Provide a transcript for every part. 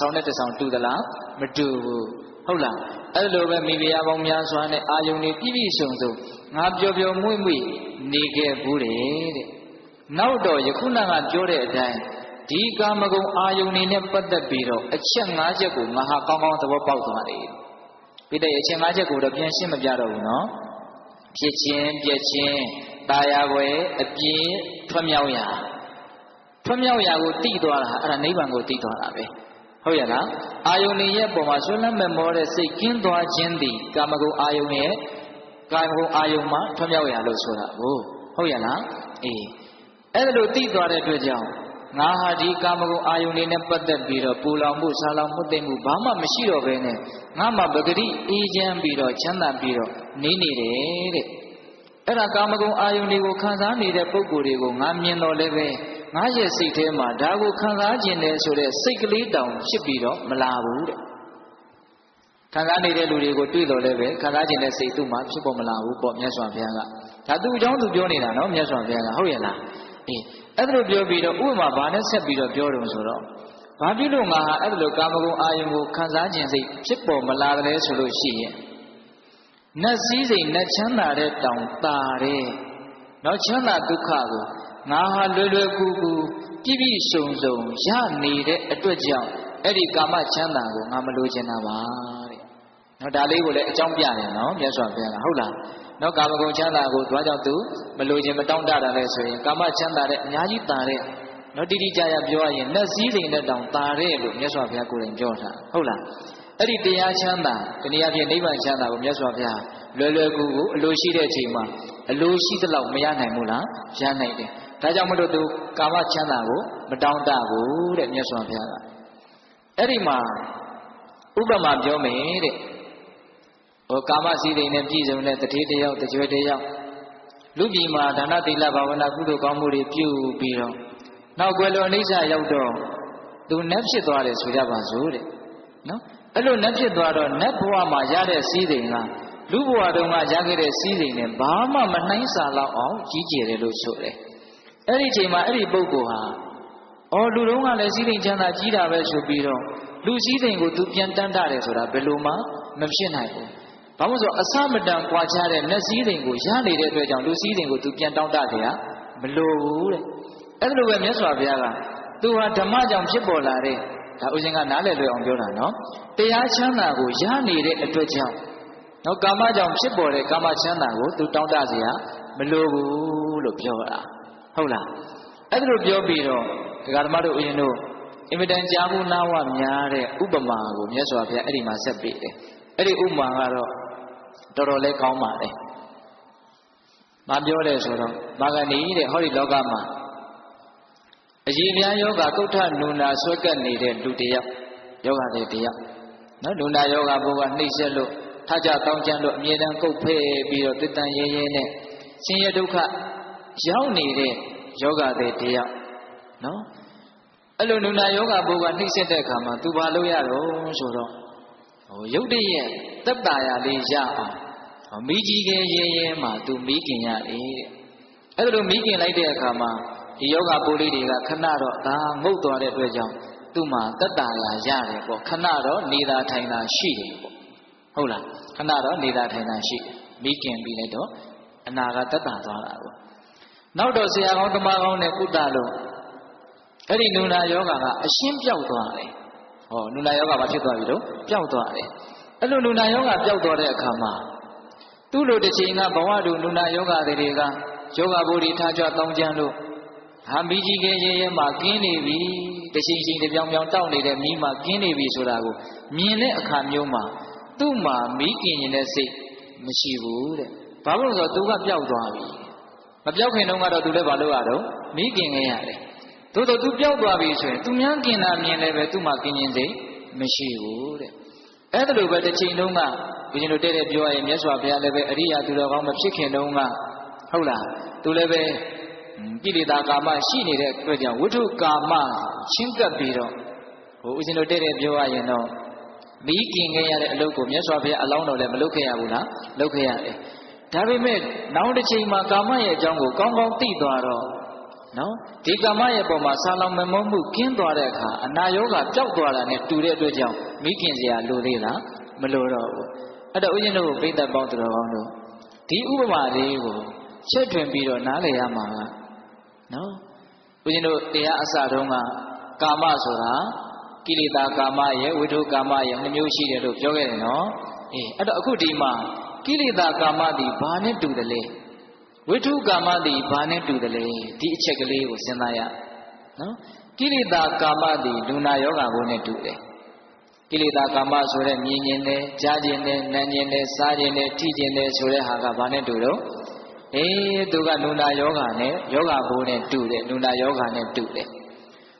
ဆောင်တဲ့တဆောင်တူသလားမတူဘူးဟုတ်လားအဲ့လိုပဲမိဖုရားပေါင်းများစွာနဲ့အာယုန်တွေပြည့်ပြည့်စုံစုံငါပျော်ပျော်မွေ့မွေ့နေခဲ့ဘူးတဲ့တဲ့နောက်တော့ယခုနကပြောတဲ့အတိုင်းဒီကာမဂုဏ်အာယုန်တွေနဲ့ပတ်သက်ပြီးတော့အချက်၅ချက်ကိုငါဟာကောင်းကောင်းသဘောပေါက်သွားတယ်ပြီးတဲ့အချက်၅ချက်ကိုတော့ပြန်ရှင်းမပြတော့ဘူးနော်ဖြစ်ခြင်းပြက်ခြင်းตายာွယ်အပြင်းထွမြောက်ရာထွမြောက်ရာကိုတိသွားတာအဲ့ဒါနိဗ္ဗာန်ကိုတိသွားတာပဲ ဟုတ်ရဲ့လားအာယုန်ရဲ့ပုံမှာဆွလန်းမဲ့မောတဲ့စိတ်ကင်းသွားခြင်းသည်ကာမဂုဏ်အာယုန်ရဲ့ကာမဂုဏ်အာယုန်မှာထွမြောက်ရာလို့ဆိုတာဟုတ်ဟုတ်ရဲ့လားအေးအဲ့ဒါလို့တိသွားတဲ့အတွက်ကြောင့်ငါဟာဒီကာမဂုဏ်အာယုန်တွေနဲ့ပတ်သက်ပြီးတော့ပူလောင်မှုဆာလောင်မှုသိမ့်မှုဘာမှမရှိတော့ဘဲနဲ့ငါမှပဂတိအေးချမ်းပြီးတော့ချမ်းသာပြီးတော့နေနေတယ်တဲ့အဲ့ဒါကာမဂုဏ်အာယုန်တွေကိုခံစားနေတဲ့ပုံကိုယ်တွေကိုငါမြင်တော့လည်းပဲ ငါရဲ့စိတ်ထဲမှာဒါကိုခံစားခြင်းတယ်ဆိုတဲ့စိတ်ကလေးတောင်ဖြစ်ပြီးတော့မလာဘူးတဲ့ခံစားနေတဲ့လူတွေကိုတွေ့တော့လည်းပဲခံစားခြင်းတဲ့စိတ်သူ့မှာဖြစ်ပေါ်မလာဘူးပေါ့မြတ်စွာဘုရားကဒါသူ့အကြောင်းသူပြောနေတာနော်မြတ်စွာဘုရားကဟုတ်ရဲ့လားအေးအဲ့ဒါလိုပြောပြီးတော့ဥပမာဘာနဲ့ဆက်ပြီးတော့ပြောတယ်ဆိုတော့ဘာဖြစ်လို့ငါဟာအဲ့ဒါလိုကာမဂုဏ်အာယုံကိုခံစားခြင်းစိတ်ဖြစ်ပေါ်မလာတယ်ဆိုလို့ရှိရင်နတ်စည်းစိမ်နတ်ချမ်းသာတဲ့တောင်တာတဲ့နောက်ချမ်းသာဒုက္ခကို ငါဟာလွယ်လွယ်ကူကူပြည့်ပြည့်စုံစုံရနေတဲ့အတွက်ကြောင့်အဲ့ဒီကာမချမ်းသာကိုငါမလိုချင်တာပါတဲ့နော်ဒါလေးကိုလည်းအကြောင်းပြတယ်နော်မြတ်စွာဘုရားကဟုတ်လားနော်ကာမဂုဏ်ချမ်းသာကိုသွားကြောင့်သူမလိုချင်မတောင်းတတာလဲဆိုရင်ကာမချမ်းသာတဲ့အများကြီးတာတဲ့နော်တိတိကျကျပြောရရင်လက်စည်းစိမ်နဲ့တောင်တာတဲ့လို့မြတ်စွာဘုရားကိုယ်တိုင်ပြောတာဟုတ်လားအဲ့ဒီတရားချမ်းသာတနည်းအားဖြင့်နိဗ္ဗာန်ချမ်းသာကိုမြတ်စွာဘုရားလွယ်လွယ်ကူကူအလိုရှိတဲ့အချိန်မှာအလိုရှိသလောက်မရနိုင်ဘူးလားရနိုင်တယ် ဒါကြောင့်မလို့သူကာမချမ်းသာကိုမတောင်းတဘူးတဲ့မြတ်စွာဘုရားကအဲ့ဒီမှာဥပမာပြောမယ်တဲ့ဟောကာမစည်းစိမ်နဲ့ပြည့်စုံတဲ့တတိတယောက်တကြွတယောက်လူပြည်မှာဒါနသီလဘာဝနာကုသိုလ်ကောင်းမှုတွေပြုပြီးတော့နောက်ကွယ်လွန်အိဋ္ဌရောက်တော့သူနတ်ဖြစ်သွားတယ်ဆိုကြပါစို့တဲ့နော်အဲ့လိုနတ်ဖြစ်သွားတော့နတ်ဘဝမှာရတဲ့စည်းစိမ်ကလူဘဝတုန်းကရခဲ့တဲ့စည်းစိမ်နဲ့ဘာမှမနှိုင်းစာလောက်အောင်ကြီးကျယ်တယ်လို့ဆိုတယ် အဲ့ဒီချိန်မှာအဲ့ဒီပုဂ္ဂိုလ်ဟာအော်လူတုံးကလည်းစည်းစိမ်ချမ်းသာကြီးတာပဲဆိုပြီးတော့လူစည်းစိမ်ကိုသူပြန်တန်းတာတယ်ဆိုတာဘယ်လိုမှမဖြစ်နိုင်ဘူး။ဘာလို့ဆိုအစမတန်ကြွားချတဲ့နတ်စည်းစိမ်ကိုရနေတဲ့အတွက်ကြောင့်လူစည်းစိမ်ကိုသူပြန်တောင်းတစရာမလိုဘူးတဲ့။အဲ့ဒါလိုပဲမြတ်စွာဘုရားကသူဟာဓမ္မကြောင့်ဖြစ်ပေါ်လာတဲ့ဒါဥစဉ်ကနားလည်လွယ်အောင်ပြောတာနော်။တရားချမ်းသာကိုရနေတဲ့အတွက်ကြောင့်နော်ကာမကြောင့်ဖြစ်ပေါ်တဲ့ကာမချမ်းသာကိုသူတောင်းတစရာမလိုဘူးလို့ပြောတာ။ ဟုတ်လားအဲ့ဒါလိုပြောပြီးတော့ဒကာဓမ္မတို့ဥယျာဉ်တို့အင်မတန်ကြားမှုနာဝများတဲ့ဥပမာကိုမြတ်စွာဘုရားအဲ့ဒီမှာဆက်ပေးတယ်အဲ့ဒီဥပမာကတော့တော်တော်လေးကောင်းပါတယ်မပြောတယ်ဆိုတော့မာဂဏီတဲ့ဟောဒီလောကမှာအကြီးများယောဂကုဋ္ဌနုနာဆွဲကပ်နေတဲ့လူတယောက်ယောဂတဲ့တယောက်နော်နုနာယောဂဘုရားနှိမ့်ဆက်လို့ထကြတောင်းကြလို့အမြဲတမ်းကုတ်ဖဲ့ပြီးတော့တည်တန်ရဲရဲနဲ့ဆင်းရဲဒုက္ခ ရောက်နေတဲ့ယောဂတဲ့တယောက်နော်အဲ့လိုနုနာယောဂဘုရားနှိမ့်ဆက်တဲ့အခါမှာသူဘာလုပ်ရတော့ဆိုတော့ဟိုရုပ်တရက်တက်တာရလေးရအောင်ဟောမိကြီးကရဲရဲမှာသူမိခင်ရတယ်တဲ့အဲ့လိုမိခင်လိုက်တဲ့အခါမှာဒီယောဂပိုးလေးတွေကခဏတော့ဒါငုတ်သွားတဲ့အတွက်ကြောင့်သူ့မှာတက်တာရရတယ်ပေါ့ခဏတော့နေတာထိုင်တာရှိတယ်ပေါ့ဟုတ်လားခဏတော့နေတာထိုင်တာရှိတယ်မိခင်ပြီးလိုက်တော့အနာကတက်တာသွားတာပေါ့ နောက်တော့ဆရာကောင်းတမကောင်းနဲ့ကုသလို့အဲ့ဒီနုနာယောဂကအရှင်းပြောက်သွားတယ်ဟောနုနာယောဂဘာဖြစ်သွားပြီတော့ပျောက်သွားတယ်အဲ့လိုနုနာယောဂပျောက်သွားတဲ့အခါမှာသူ့လိုတစ်ချိန်ကဘဝတူနုနာယောဂတွေကယောဂဘူရီထားကြတောင်းကြလို့ဟာမိကြီးကရဲရဲမှာကင်းနေပြီတစ်ချိန်ချိန်တစ်ပြောင်ပြောင်တောက်နေတဲ့မိမှာကင်းနေပြီဆိုတာကိုမြင်တဲ့အခါမျိုးမှာသူ့မှာမိကင်ရင်တဲ့စိတ်မရှိဘူးတဲ့ဘာလို့လဲဆိုတော့သူကပျောက်သွားပြီမ ပျောက်ခင်တုန်းကတော့သူလည်းဘာလို့ရတော့မိကင်ခဲ့ရတယ်သို့တော့သူပျောက်သွားပြီဆိုရင်သူများกินတာမြင်လည်းပဲသူ့မှာกินရင်စိတ်မရှိဘူးတဲ့အဲ့ဒါလိုပဲတစ်ချိန်တုန်းကဘုရင်တို့တဲ့တဲ့ပြောရရင်မြတ်စွာဘုရားလည်းပဲအရိယာသူတော်ကောင်းမဖြစ်ခင်တုန်းကဟုတ်လားသူလည်းပဲကိလေသာကာမရှိနေတဲ့အတွက်ကြောင့်ဝိထုကာမချင်းကပ်ပြီးတော့ဟိုဦးဇင်းတို့တဲ့တဲ့ပြောရရင်တော့မိခင်ခဲ့ရတဲ့အလုပ်ကိုမြတ်စွာဘုရားအလောင်းတော်လည်းမလုပ်ခဲ့ရဘူးလားလုပ်ခဲ့ရတယ် ဒါပေမဲ့နောက်တစ်ချိန်မှာကာမရဲ့အကြောင်းကိုကောင်းကောင်းသိသွားတော့နော်ဒီကာမရဲ့ပုံမှာဆာလောင်မမုန်းမှုကင်းသွားတဲ့အခါအနာယောဂပျောက်သွားတာနဲ့တူတဲ့အတွက်ကြောင့်မိခင်စရာလိုသေးလားမလိုတော့ဘူးအဲ့တော့ဦးဇင်းတို့ပိဋကပေါင်းတော်ကောင်းတို့ဒီဥပမာလေးကိုချက်ထွင်ပြီးတော့နားလည်ရမှာကနော်ဦးဇင်းတို့တရားအစတုန်းကကာမဆိုတာကိလေသာကာမရဲ့ဝိထုကာမရဲ့နှမျိုးရှိတယ်လို့ပြောခဲ့တယ်နော်အေးအဲ့တော့အခုဒီမှာ ကိလေသာကာမသည်ဘာနဲ့တူတယ်လဲဝိထုကာမသည်ဘာနဲ့တူတယ်လဲဒီအချက်ကလေးကိုစဉ်းစားရနော်ကိလေသာကာမသည်လူနာယောဂါကိုနဲ့တူတယ်ကိလေသာကာမဆိုတဲ့မြင်ခြင်းနဲ့ကြားခြင်းနဲ့နားခြင်းနဲ့စားခြင်းနဲ့ထိခြင်းနဲ့ဆိုတဲ့ဟာကဘာနဲ့တူတော့အေးသူကလူနာယောဂါနဲ့ယောဂါဘိုးနဲ့တူတယ်လူနာယောဂါနဲ့တူတယ်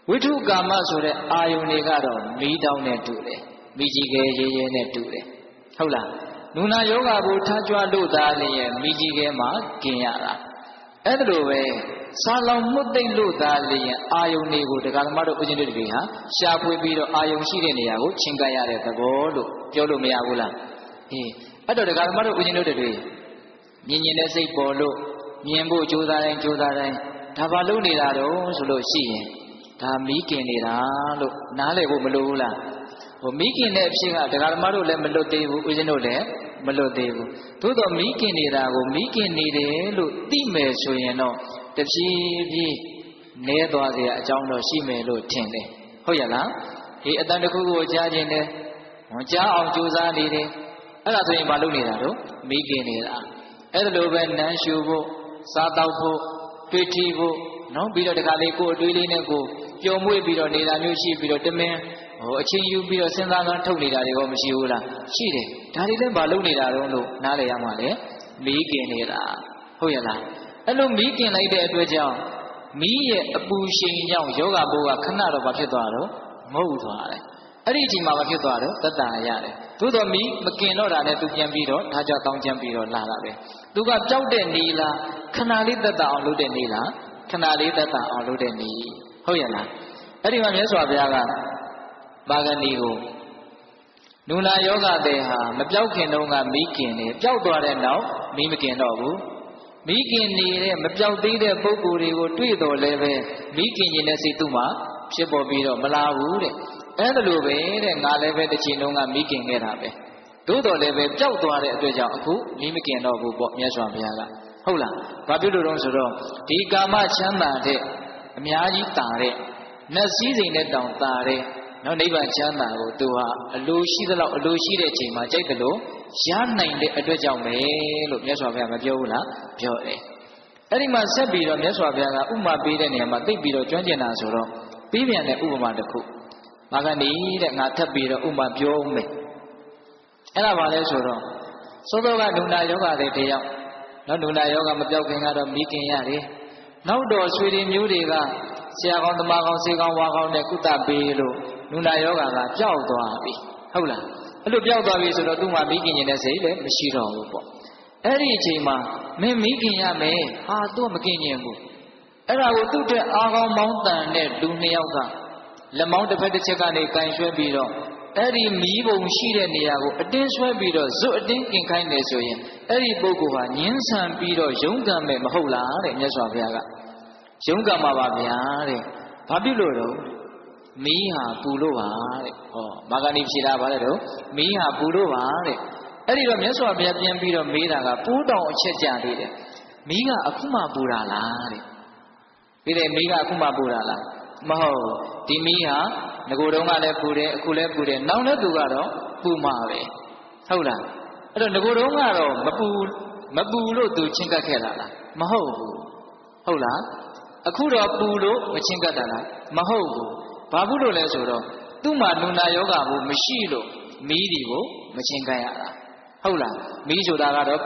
ဝိထုကာမဆိုတဲ့အာယုန်တွေကတော့မီးတောင်းနဲ့တူတယ်မိကြီးကဲရဲရဲနဲ့တူတယ်ဟုတ်လား နုနာယောဂကိုထားကြွလို့သားလျင်မိကြီးကဲမှာกินရတာအဲ့ဒါလိုပဲစာလောင်မှုတ်သိမ့်လို့သားလျင်အာယုန်တွေကိုတရားဓမ္မတို့ဦးဇင်းတို့တပည့်ဟာရှားဖွေးပြီးတော့အာယုန်ရှိတဲ့နေရာကိုချင်းကပ်ရတဲ့သဘောလို့ပြောလို့မရဘူးလားဟေးအဲ့တော့တရားဓမ္မတို့ဦးဇင်းတို့တပည့်မြင်မြင်တဲ့စိတ်ပေါ်လို့မြင်ဖို့ကြိုးစားတိုင်းကြိုးစားတိုင်းဒါဘာလုပ်နေတာတော့ဆိုလို့ရှိရင်ဒါမီးกินနေတာလို့နားလည်ဖို့မလိုဘူးလား ဟိုမိခင်တဲ့အဖြစ်ကဒကာဓမ္မတို့လည်းမလွတ်သေးဘူးဦးဇင်းတို့လည်းမလွတ်သေးဘူးသို့တော့မိခင်နေတာကိုမိခင်နေတယ်လို့သိမယ်ဆိုရင်တော့တပြေးပြေးနဲသွားစရာအကြောင်းတော့ရှိမယ်လို့ထင်တယ်ဟုတ်ရလားဒီအတန်တစ်ခုကိုကြားခြင်းနဲ့ဝန်ကြားအောင်ကြိုးစားနေတယ်အဲ့ဒါဆိုရင်မလုပ်နေတာတော့မိခင်နေတာအဲ့ဒါလိုပဲနန်းရှူဖို့စားတောက်ဖို့တွေ့ထီဖို့နော်ပြီးတော့တခါလေးကိုယ်အတွေးလေးနဲ့ကိုပျော်မွေ့ပြီးတော့နေတာမျိုးရှိပြီးတော့တမင် ဟိုအချင်းယူပြီးတော့စဉ်းစားကန်းထုတ်နေတာတွေကမရှိဘူးလားရှိတယ်ဒါတွေလည်းမလုပ်နေတာတော့လို့နားလည်ရမှာလေမီးกินနေတာဟုတ်ရလားအဲ့လိုမီးกินလိုက်တဲ့အတွက်ကြောင့်မီးရဲ့အပူရှိန်ကြောင့်ယောဂဘိုးကခဏတော့ဘာဖြစ်သွားတော့မဟုတ်သွားတယ်အဲ့ဒီအချိန်မှာဘာဖြစ်သွားတော့တတန်ရတယ်သို့တော်မီးမกินတော့တာနဲ့သူပြန်ပြီးတော့ထားကြတောင်းချမ်းပြီးတော့လာတာပဲသူကကြောက်တဲ့နေလားခဏလေးတတအောင်လုပ်တဲ့နေလားခဏလေးတတအောင်လုပ်တဲ့နေဟုတ်ရလားအဲ့ဒီမှာမြတ်စွာဘုရားက ပါဂဏီကိုနုနာယောဂတဲ့ဟာမပြောက်ခင်တုန်းကမိခင်နေပျောက်သွားတဲ့နောက်မိမခင်တော့ဘူးမိခင်နေတဲ့မပြောက်သေးတဲ့ပုံကိုယ်တွေကိုတွေ့တော်လဲပဲမိခင်ရင်တဲ့စိတ်သူ့မှာဖြစ်ပေါ်ပြီးတော့မလာဘူးတဲ့အဲ့ဒါလိုပဲတဲ့ငါလည်းပဲတစ်ချိန်လုံးကမိခင်ခဲ့တာပဲသို့တော်လည်းပဲပျောက်သွားတဲ့အတွက်ကြောင့်အခုမိမခင်တော့ဘူးပေါ့မြတ်စွာဘုရားကဟုတ်လားဘာဖြစ်လို့တော့ဆိုတော့ဒီကာမချမ်းသာတဲ့အများကြီးတာတဲ့နတ်စည်းစိမ်နဲ့တောင်တာတဲ့ နော်နိဗ္ဗာန်ချမ်းသာကိုသူဟာအလိုရှိသလောက်အလိုရှိတဲ့အချိန်မှာကြိုက်တယ်လို့ရနိုင်တဲ့အတွက်ကြောင့်ပဲလို့မြတ်စွာဘုရားမပြောဘူးလားပြောတယ်အဲ့ဒီမှာဆက်ပြီးတော့မြတ်စွာဘုရားကဥမာပေးတဲ့နေရာမှာသိပြီးတော့ကျွမ်းကျင်တာဆိုတော့ပြီးပြန်တဲ့ဥပမာတစ်ခုမာကနေတဲ့ငါထပ်ပြီးတော့ဥမာပြောဦးမယ်အဲ့ဒါဘာလဲဆိုတော့သောသောကဒုနာယောဂတဲ့တယောက်နော်ဒုနာယောဂမပြောက်ခင်ကတော့မိခင်ရတယ်နောက်တော့ဆွေတွေမျိုးတွေက ဆရာကောင်းတမကောင်းစေကောင်းဝါကောင်းနဲ့ကုသပေးလို့နုနာယောဂါကပျောက်သွားပြီဟုတ်လားအဲ့လိုပျောက်သွားပြီဆိုတော့သူ့မှာမိခင်ရင်တဲ့စိတ်လည်းမရှိတော့ဘူးပေါ့အဲ့ဒီအချိန်မှာမင်းမိခင်ရမယ်ဟာသူကမခင်ရင်ဘူးအဲ့ဒါကိုသူ့တဲ့အာကောင်းမောင်းတန်တဲ့လူနှစ်ယောက်ကလက်မောင်းတစ်ဖက်တစ်ချက်ကနေကန်ရွှဲပြီးတော့အဲ့ဒီမီးပုံရှိတဲ့နေရာကိုအတင်းဆွဲပြီးတော့ဇွတ်အတင်းกินခိုင်းတယ်ဆိုရင်အဲ့ဒီပုဂ္ဂိုလ်ဟာညှင်းဆန်ပြီးတော့ယုံကံမဲ့မဟုတ်လားတဲ့မြတ်စွာဘုရားက ယုံကံပါပါဗျာတဲ့ဘာဖြစ်လို့တော့မီးဟာပူလို့ပါတဲ့ဟောမာဂဏီဖြေတာဗါလဲတော့မီးဟာပူလို့ပါတဲ့အဲ့ဒီတော့မြတ်စွာဘုရားပြန်ပြီးတော့မေးတာကပူးတောင်အချက်ကြသေးတယ်မီးကအခုမှပူတာလားတဲ့ပြီးတယ်မီးကအခုမှပူတာလားမဟုတ်ဒီမီးဟာငကိုတုံးကလည်းပူတယ်အခုလည်းပူတယ်နောက်လည်းသူကတော့ပူမှာပဲဟုတ်လားအဲ့တော့ငကိုတုံးကတော့မပူမပူလို့သူချင်းကပ်ခဲ့တာလားမဟုတ်ဘူးဟုတ်လား အခုတော့ပူလို့မချင်းကပ်တာလားမဟုတ်ဘူးဘာဘူးလို့လဲဆိုတော့သူ့မှာနုနာယောဂဘူးမရှိလို့မီးဒီကိုမချင်းကပ်ရတာဟုတ်လားမီးဆိုတာကတော့